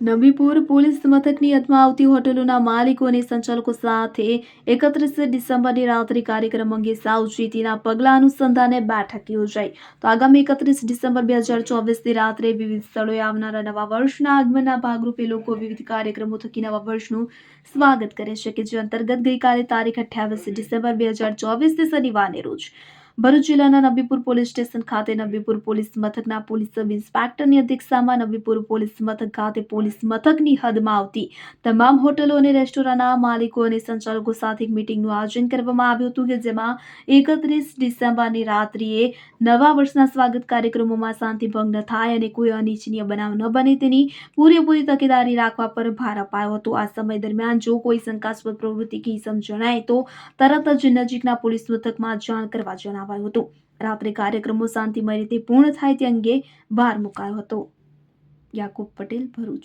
Nabipur police મથકની હદમાં આવતી હોટલોના માલિકો અને સંચાલકો સાથે એકત્રીસ ડિસેમ્બરની રાત્રિ કાર્યક્રમ અંગે સાવચેતીના પગલા અનુસંધાને બેઠક યોજાઈ. તો આગામી એકત્રીસ ડિસેમ્બર બે હજાર ચોવીસની રાત્રે વિવિધ સ્થળોએ આવનારા નવા વર્ષના આગમનના ભાગરૂપે લોકો વિવિધ કાર્યક્રમો થકી નવા વર્ષનું સ્વાગત કરે છે કે જે અંતર્ગત ગઈકાલે તારીખ અઠ્યાવીસ ડિસેમ્બર બે હજાર ચોવીસથી શનિવારને રોજ. ભરૂચ જિલ્લાના નબીપુર પોલીસ સ્ટેશન ખાતે નબીપુર પોલીસ મથકના પોલીસ સબ ઇન્સ્પેક્ટરની અધ્યક્ષતામાં નબીપુર પોલીસ મથક ખાતે પોલીસ મથકની હદમાં આવતી તમામ હોટલો અને રેસ્ટોરન્ટના માલિકો અને સંચાલકો સાથે એક મિટિંગનું આયોજન કરવામાં આવ્યું હતું કે જેમાં એકત્રીસ ડિસેમ્બરની રાત્રિએ નવા વર્ષના સ્વાગત કાર્યક્રમોમાં શાંતિ ભંગ ન થાય અને કોઈ અનિચ્છનીય બનાવ ન બને તેની પૂરેપૂરી તકેદારી રાખવા પર ભાર અપાયો હતો. આ સમય દરમિયાન જો કોઈ શંકાસ્પદ પ્રવૃત્તિ કે સમજણાય તો તરત જ નજીકના પોલીસ મથકમાં જાણ કરવા જણાવાયું હતું. રાત્રે કાર્યક્રમો શાંતિમય રીતે પૂર્ણ થાય તે અંગે ભાર મુકાયો હતો. યાકુબ પટેલ ભરૂચ.